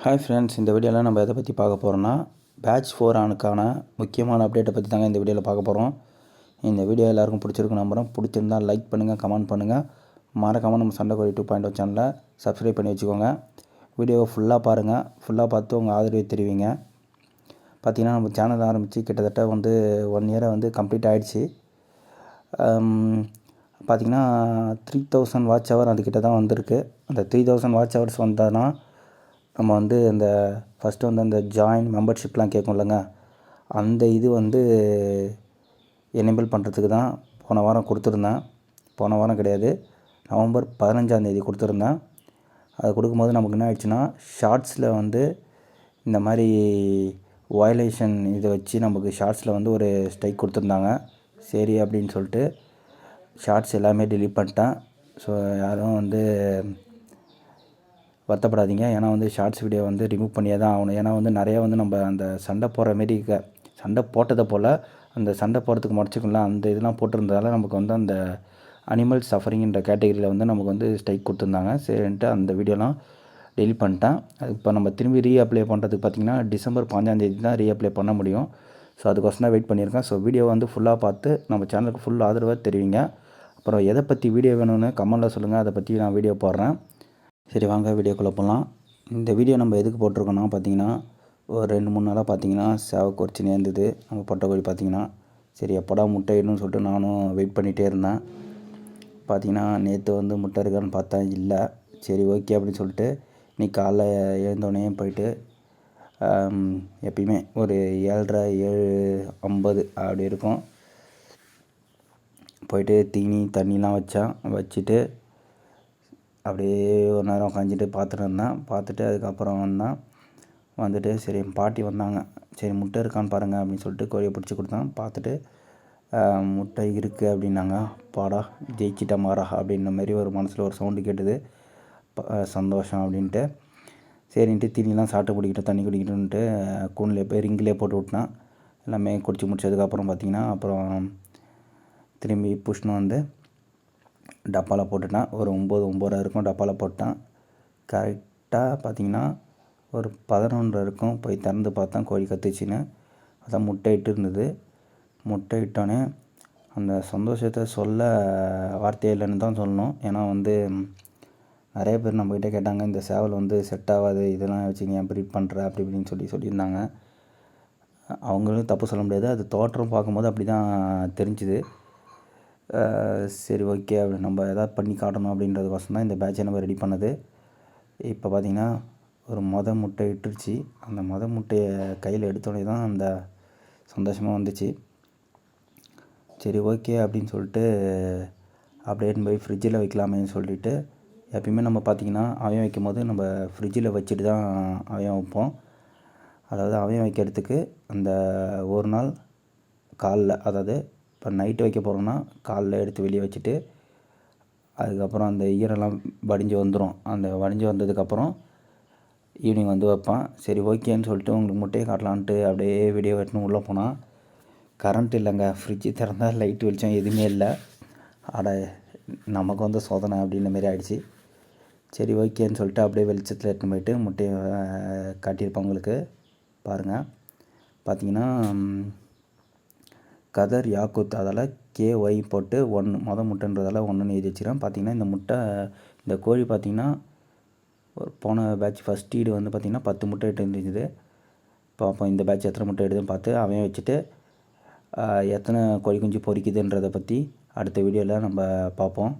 Hi friends இந்த வீடியோவில் நம்ம எதை பற்றி பார்க்க போகிறோன்னா பேட்ச் ஃபோர் ஆனுக்கான முக்கியமான அப்டேட்டை பற்றி தாங்க இந்த வீடியோவில் பார்க்க போகிறோம் இந்த வீடியோ எல்லாருக்கும் பிடிச்சிருக்கு நம்புகிறோம் பிடிச்சிருந்தா லைக் பண்ணுங்கள் கமெண்ட் பண்ணுங்கள் மறக்காமல் நம்ம சண்டை கோழி டூ பாயிண்ட் சேனலை சப்ஸ்கிரைப் பண்ணி வச்சுக்கோங்க. வீடியோவை ஃபுல்லாக பாருங்கள் ஃபுல்லாக பார்த்து உங்கள் ஆதரவை தெரிவிங்க. பார்த்திங்கன்னா நம்ம சேனல் ஆரம்பித்து கிட்டத்தட்ட வந்து ஒன் இயரை வந்து கம்ப்ளீட் ஆகிடுச்சு பார்த்தீங்கன்னா த்ரீ தௌசண்ட் வாட்ச் ஹவர் அதுக்கிட்ட தான் வந்திருக்கு. அந்த த்ரீ தௌசண்ட் வாட்ச் ஹவர்ஸ் வந்ததுன்னா நம்ம வந்து அந்த ஃபஸ்ட்டு வந்து அந்த ஜாயின் மெம்பர்ஷிப்லாம் கேட்கும் இல்லைங்க. அந்த இது வந்து எனேபிள் பண்ணுறதுக்கு தான் போன வாரம் கொடுத்துருந்தேன். போன வாரம் கிடையாது. நவம்பர் பதினஞ்சாந்தேதி கொடுத்துருந்தேன். அது கொடுக்கும்போது நமக்கு என்ன ஆயிடுச்சுன்னா ஷார்ட்ஸில் வந்து இந்த மாதிரி வயலேஷன் இதை வச்சு நமக்கு ஷார்ட்ஸில் வந்து ஒரு ஸ்ட்ரைக் கொடுத்துருந்தாங்க. சரி அப்படின்னு சொல்லிட்டு ஷார்ட்ஸ் எல்லாமே டிலீட் பண்ணிட்டேன். ஸோ யாரும் வந்து வருத்தப்படாதீங்க. ஏன்னா வந்து ஷார்ட்ஸ் வீடியோ வந்து ரிமூவ் பண்ணியே தான் ஆகணும். ஏன்னா வந்து நிறையா வந்து நம்ம அந்த சண்டை போடுற மாரி க சண்டை போட்டதை போல் அந்த சண்டை போடுறதுக்கு முடச்சிக்கல அந்த இதெல்லாம் போட்டிருந்ததால நமக்கு வந்து அந்த அனிமல் சஃபரிங்கிற கேட்டகரியில் வந்து நமக்கு வந்து ஸ்ட்ரைக் கொடுத்துருந்தாங்க. சரின்ட்டு அந்த வீடியோலாம் டெலிட் பண்ணிட்டேன். அது இப்போ நம்ம திரும்பி ரீஅப்ளை பண்ணுறதுக்கு பார்த்திங்கன்னா டிசம்பர் பாஞ்சாந்தேதி தான் ரீஅப்ளை பண்ண முடியும். ஸோ அதுக்கோசம் தான் வெயிட் பண்ணியிருக்கேன். ஸோ வீடியோ வந்து ஃபுல்லாக பார்த்து நம்ம சேனலுக்கு ஃபுல் ஆதரவாக தெரிவிங்க. அப்புறம் எதை பற்றி வீடியோ வேணும்னு கமெண்டில் சொல்லுங்கள் அதை பற்றி நான் வீடியோ போடுறேன். சரி வாங்க வீடியோக்குள்ளே போகலாம் இந்த வீடியோ நம்ம எதுக்கு போட்டிருக்கோன்னா பார்த்தீங்கன்னா ஒரு ரெண்டு மூணு நாளாக பார்த்தீங்கன்னா சேவை குறைச்சினே இருந்தது. நம்ம பொட்டக்கோழி பார்த்தீங்கன்னா சரி எப்படா முட்டையிடும் சொல்லிட்டு நானும் வெயிட் பண்ணிகிட்டே இருந்தேன். பார்த்தீங்கன்னா நேற்று வந்து முட்டை இருக்கான்னு பார்த்தா இல்லை. சரி ஓகே அப்படின்னு சொல்லிட்டு இன்னைக்கு காலைல எழுந்தோடனே போயிட்டு எப்பயுமே ஒரு ஏழ்ரை ஏழு ஐம்பது அப்படி இருக்கும். போயிட்டு தீனி தண்ணிலாம் வச்சேன் வச்சுட்டு அப்படியே ஒரு நேரம் உட்காந்துட்டு பார்த்துட்டு இருந்தேன் பார்த்துட்டு அதுக்கப்புறம் வந்தேன். வந்துட்டு சரி என் பாட்டி வந்தாங்க. சரி முட்டை இருக்கான்னு பாருங்கள் அப்படின்னு சொல்லிட்டு கோழியை பிடிச்சி கொடுத்தேன். பார்த்துட்டு முட்டை இருக்குது அப்படின்னாங்க. பாடா ஜெயிச்சிட்ட மாறா அப்படின்ற மாதிரி ஒரு மனசில் ஒரு சவுண்டு கேட்டுது. ப- சந்தோஷம் அப்படின்ட்டு. சரின்ட்டு தீனிலாம் சாப்பிட்டு குடிக்கிட்டு தண்ணி குடிக்கிட்டுன்ட்டு கூண்டிலே போய் ரிங்கிலே போட்டு விட்டேன் எல்லாமே குடிச்சு முடிச்சதுக்கப்புறம் பார்த்தீங்கன்னா அப்புறம் திரும்பி புஷ்னு வந்து டப்பாவில் போட்டுட்டேன். ஒரு ஒம்பது ஒம்பது இருக்கும் டப்பாவில் போட்டேன். கரெக்டாக பார்த்தீங்கன்னா ஒரு பதினொன்று இருக்கும். போய் திறந்து பார்த்தேன் கோழி கத்துச்சின்னு. அதான் முட்டை இட்டு இருந்தது. முட்டை இட்டோன்னே அந்த சந்தோஷத்தை சொல்ல வார்த்தை இல்லைன்னு தான் சொல்லணும். ஏன்னா வந்து நிறைய பேர் நம்மக்கிட்ட கேட்டாங்க இந்த சேவல் வந்து செட் ஆகாது இதெல்லாம் வச்சுங்க ஏன் ப்ரீட் பண்ணுற அப்படி இப்படின்னு சொல்லி சொல்லியிருந்தாங்க. அவங்களும் தப்பு சொல்ல முடியாது. அது தோற்றம் பார்க்கும்போது அப்படி தான் தெரிஞ்சுது. சரி ஓகே அப்படி நம்ம எதாவது பண்ணி காட்டணும் அப்படின்றதுக்கோசம் தான் இந்த பேட்சை நம்ம ரெடி பண்ணது. இப்போ பார்த்திங்கன்னா ஒரு மொத முட்டை இட்டுருச்சு. அந்த மொத முட்டையை கையில் எடுத்தோடனே தான் அந்த சந்தோஷமாக வந்துச்சு. சரி ஓகே அப்படின்னு சொல்லிட்டு அப்படியே போய் ஃப்ரிட்ஜில் வைக்கலாமேன்னு சொல்லிட்டு எப்பயுமே நம்ம பார்த்திங்கன்னா அவயம் வைக்கும் போது நம்ம ஃப்ரிட்ஜில் வச்சுட்டு தான் அவையம் வைப்போம். அதாவது அவயம் வைக்கிறதுக்கு அந்த ஒரு நாள் காலில் அதாவது இப்போ நைட்டு வைக்க போகிறோம்னா காலைல எடுத்து வெளியே வச்சுட்டு அதுக்கப்புறம் அந்த ஈரெல்லாம் வடிஞ்சு வந்துடும் அந்த வடிஞ்சு வந்ததுக்கப்புறம் ஈவினிங் வந்து வைப்பேன். சரி ஓகேன்னு சொல்லிட்டு உங்களுக்கு முட்டையை காட்டலான்ட்டு அப்படியே வீடியோ எடுத்துன்னு உள்ளே போனால் கரண்ட் இல்லைங்க. ஃப்ரிட்ஜு திறந்தால் லைட் வெளிச்சம் எதுவுமே இல்லை. அட நமக்கு வந்து சோதனை அப்படின்ற மாதிரி ஆகிடுச்சி சரி ஓகேன்னு சொல்லிட்டு அப்படியே வெளிச்சத்தில் எடுத்துன்னு போயிட்டு முட்டையை காட்டியிருப்பேன் உங்களுக்கு. பாருங்கள் பார்த்தீங்கன்னா கதர் யாக்குத் அதால் கே ஒய் போட்டு ஒன்று மொத முட்டைன்றதால ஒன்றுன்னு எழுதி வச்சுக்கிறேன். பார்த்தீங்கன்னா இந்த முட்டை இந்த கோழி பார்த்திங்கன்னா போன பேட்ச் ஃபஸ்ட் ஈடு வந்து பார்த்திங்கன்னா பத்து முட்டை இட்டு இருந்துச்சு பார்ப்போம் இந்த பேட்ச் எத்தனை முட்டை எடுதுன்னு பார்த்து அவன் வச்சுட்டு எத்தனை கோழி குஞ்சு பொறிக்குதுன்றதை பற்றி அடுத்த வீடியோவில் நம்ம பார்ப்போம்